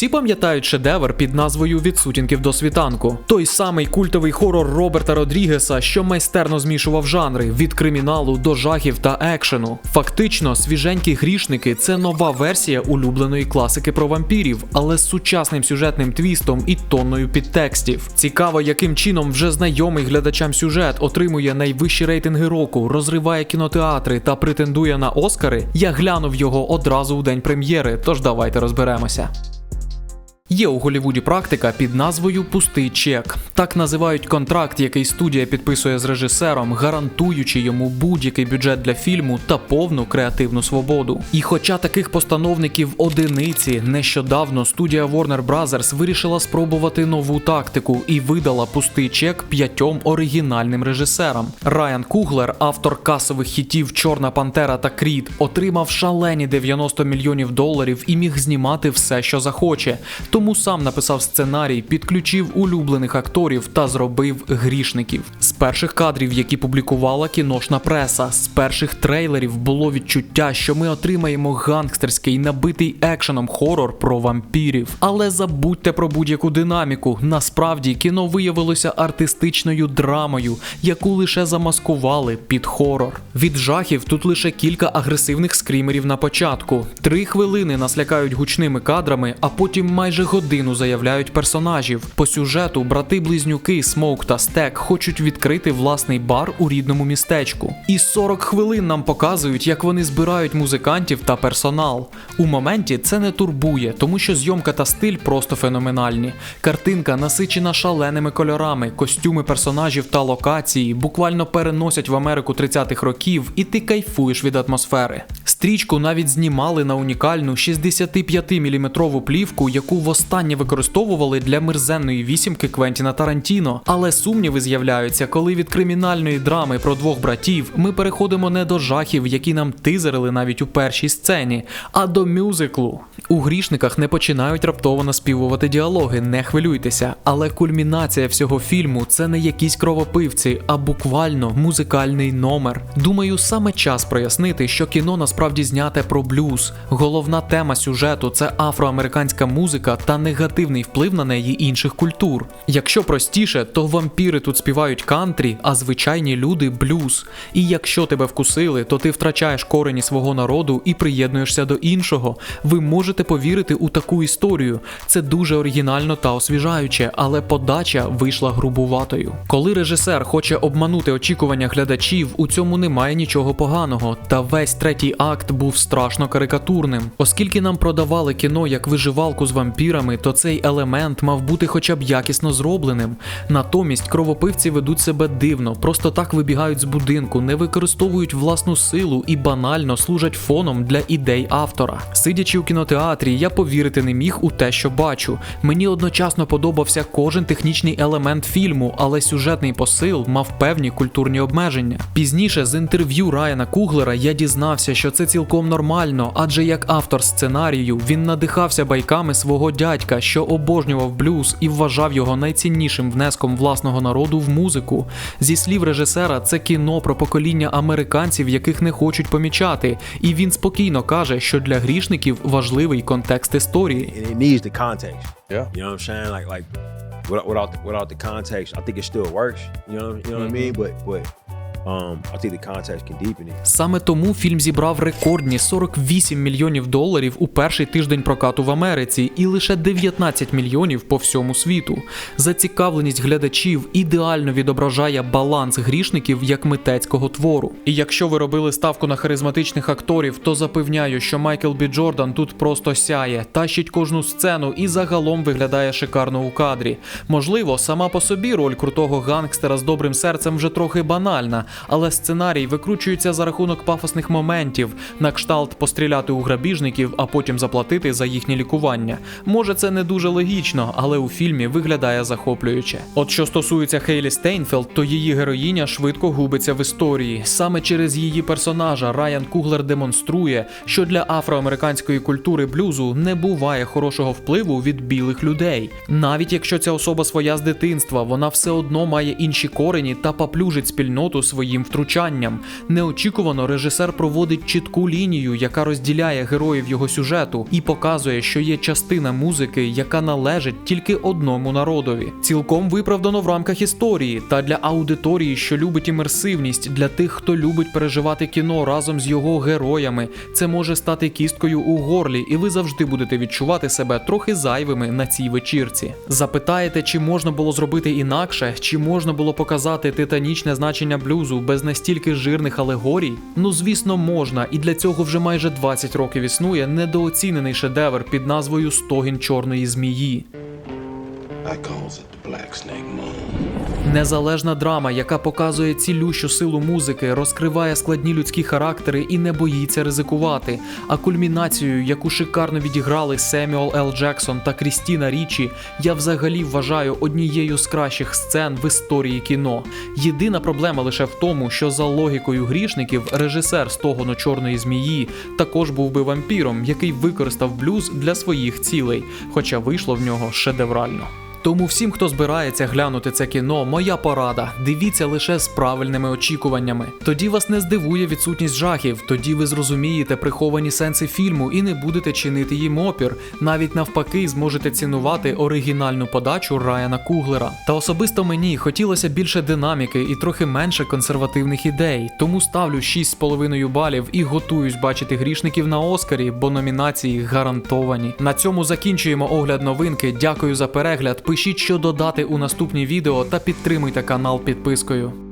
Всі пам'ятають шедевр під назвою Від сутінків до світанку. Той самий культовий хорор Роберта Родрігеса, що майстерно змішував жанри від криміналу до жахів та екшену. Фактично, свіженькі грішники це нова версія улюбленої класики про вампірів, але з сучасним сюжетним твістом і тонною підтекстів. Цікаво, яким чином вже знайомий глядачам сюжет отримує найвищі рейтинги року, розриває кінотеатри та претендує на Оскари. Я глянув його одразу у день прем'єри, тож давайте розберемося. Є у Голівуді практика під назвою Пустий чек. Так називають контракт, який студія підписує з режисером, гарантуючи йому будь-який бюджет для фільму та повну креативну свободу. І хоча таких постановників одиниці, нещодавно студія Warner Bros. вирішила спробувати нову тактику і видала пустий чек п'ятьом оригінальним режисерам. Райан Куглер, автор касових хітів Чорна Пантера та Кріт, отримав шалені 90 мільйонів доларів і міг знімати все, що захоче тому сам написав сценарій, підключив улюблених акторів та зробив грішників. З перших кадрів, які публікувала кіношна преса, з перших трейлерів було відчуття, що ми отримаємо гангстерський набитий екшеном хорор про вампірів. Але забудьте про будь-яку динаміку. Насправді кіно виявилося артистичною драмою, яку лише замаскували під хорор. Від жахів тут лише кілька агресивних скрімерів на початку. Три хвилини нас лякають гучними кадрами, а потім майже годину заявляють персонажів. По сюжету брати-близнюки Смоук та Стек хочуть відкрити власний бар у рідному містечку. І 40 хвилин нам показують, як вони збирають музикантів та персонал. У моменті це не турбує, тому що зйомка та стиль просто феноменальні. Картинка насичена шаленими кольорами, костюми персонажів та локації буквально переносять в Америку 30-х років, і ти кайфуєш від атмосфери. Стрічку навіть знімали на унікальну 65-мм плівку, яку востаннє використовували для мерзенної вісімки Квентіна Тарантіно. Але сумніви з'являються, коли від кримінальної драми про двох братів ми переходимо не до жахів, які нам тизерили навіть у першій сцені, а до мюзиклу. У грішниках не починають раптово наспівувати діалоги, не хвилюйтеся. Але кульмінація всього фільму це не якісь кровопивці, а буквально музикальний номер. Думаю, саме час прояснити, що кіно насправді зняте про блюз. Головна тема сюжету це афроамериканська музика та негативний вплив на неї інших культур. Якщо простіше, то вампіри тут співають кантрі, а звичайні люди блюз. І якщо тебе вкусили, то ти втрачаєш корені свого народу і приєднуєшся до іншого. Ви можете повірити у таку історію. Це дуже оригінально та освіжаюче, але подача вийшла грубуватою. Коли режисер хоче обманути очікування глядачів, у цьому немає нічого поганого. Та весь третій акт був страшно карикатурним, оскільки нам продавали кіно як виживалку з вампірами, то цей елемент мав бути хоча б якісно зробленим. Натомість кровопивці ведуть себе дивно, просто так вибігають з будинку, не використовують власну силу і банально служать фоном для ідей автора. Сидячи у кінотеатрі, я повірити не міг у те, що бачу. Мені одночасно подобався кожен технічний елемент фільму, але сюжетний посил мав певні культурні обмеження. Пізніше з інтерв'ю Райана Куглера я дізнався, що це цілком нормально, адже як автор сценарію він надихався байками свого дядька, що обожнював блюз і вважав його найціннішим внеском власного народу в музику. Зі слів режисера, це кіно про покоління американців, яких не хочуть помічати, і він спокійно каже, що для грішників важливий контекст історії. and it needs the context. Yeah. You know what I'm saying? Like like without without the, without the context, I think it still works. You know you know what I mean? But but um. Саме тому фільм зібрав рекордні 48 мільйонів доларів у перший тиждень прокату в Америці і лише 19 мільйонів по всьому світу. Зацікавленість глядачів ідеально відображає баланс грішників як митецького твору. І якщо ви робили ставку на харизматичних акторів, то запевняю, що Майкл Бі Джордан тут просто сяє, тащить кожну сцену і загалом виглядає шикарно у кадрі. Можливо, сама по собі роль крутого гангстера з добрим серцем вже трохи банальна, але сценарій викручується за рахунок пафосних моментів, на кшталт постріляти у грабіжників, а потім заплатити за їхнє лікування. Може, це не дуже логічно, але у фільмі виглядає захоплююче. От що стосується Хейлі Стейнфелд, то її героїня швидко губиться в історії. Саме через її персонажа Райан Куглер демонструє, що для афроамериканської культури блюзу не буває хорошого впливу від білих людей. Навіть якщо ця особа своя з дитинства, вона все одно має інші корені та поплюжить спільноту своїх своїм втручанням. Неочікувано режисер проводить чітку лінію, яка розділяє героїв його сюжету, і показує, що є частина музики, яка належить тільки одному народові. Цілком виправдано в рамках історії та для аудиторії, що любить імерсивність, для тих, хто любить переживати кіно разом з його героями. Це може стати кісткою у горлі, і ви завжди будете відчувати себе трохи зайвими на цій вечірці. Запитаєте, чи можна було зробити інакше, чи можна було показати титанічне значення блюзу без настільки жирних алегорій? Ну звісно, можна, і для цього вже майже 20 років існує недооцінений шедевр під назвою Стогін чорної змії. I calls it the Black Snake Moon. Незалежна драма, яка показує цілющу силу музики, розкриває складні людські характери і не боїться ризикувати. А кульмінацією, яку шикарно відіграли Семюел Л. Джексон та Крістіна Річі, я взагалі вважаю однією з кращих сцен в історії кіно. Єдина проблема лише в тому, що за логікою грішників режисер стогону чорної змії також був би вампіром, який використав блюз для своїх цілей, хоча вийшло в нього шедеврально. Тому всім, хто збирається глянути це кіно, моя порада. Дивіться лише з правильними очікуваннями. Тоді вас не здивує відсутність жахів, тоді ви зрозумієте приховані сенси фільму і не будете чинити їм опір. Навіть навпаки, зможете цінувати оригінальну подачу Райана Куглера. Та особисто мені хотілося більше динаміки і трохи менше консервативних ідей. Тому ставлю 6,5 балів і готуюсь бачити грішників на Оскарі, бо номінації гарантовані. На цьому закінчуємо огляд новинки. Дякую за перегляд. Пишіть, що додати у наступні відео та підтримуйте канал підпискою.